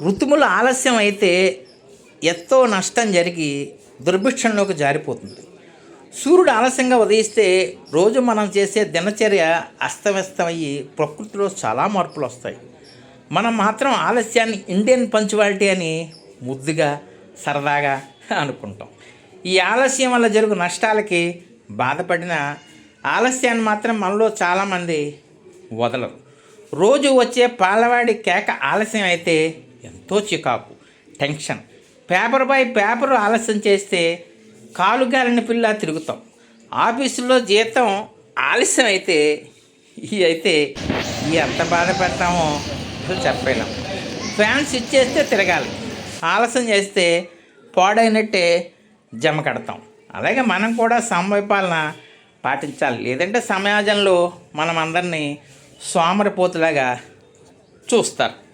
ఋతుములు ఆలస్యం అయితే ఎంతో నష్టం జరిగి దుర్భిక్షంలోకి జారిపోతుంది. సూర్యుడు ఆలస్యంగా ఉదయిస్తే రోజు మనం చేసే దినచర్య అస్తవ్యస్తమయ్యి ప్రకృతిలో చాలా మార్పులు వస్తాయి. మనం మాత్రం ఆలస్యాన్ని ఇండియన్ పంచువాలిటీ అని ముద్దుగా సరదాగా అనుకుంటాం. ఈ ఆలస్యం వల్ల జరుగు నష్టాలకి బాధపడిన ఆలస్యాన్ని మాత్రం మనలో చాలామంది వదలరు. రోజు వచ్చే పాలవాడి కేక ఆలస్యం అయితే తోచికాకు. టెన్షన్. పేపర్ బై పేపర్ ఆలస్యం చేస్తే కాలుగాలిన పిల్ల తిరుగుతాం. ఆఫీసులో జీతం ఆలస్యం అయితే ఈ అయితే ఎంత బాధ పెడతామో అసలు చెప్పలేం. ఫ్యాన్స్ ఇచ్చేస్తే తిరగాలి. ఆలస్యం చేస్తే పాడైనట్టే జమ కడతాం. అలాగే మనం కూడా సమయపాలన పాటించాలి. లేదంటే సమాజంలో మనం అందరినీ సోమరిపోతులాగా చూస్తారు.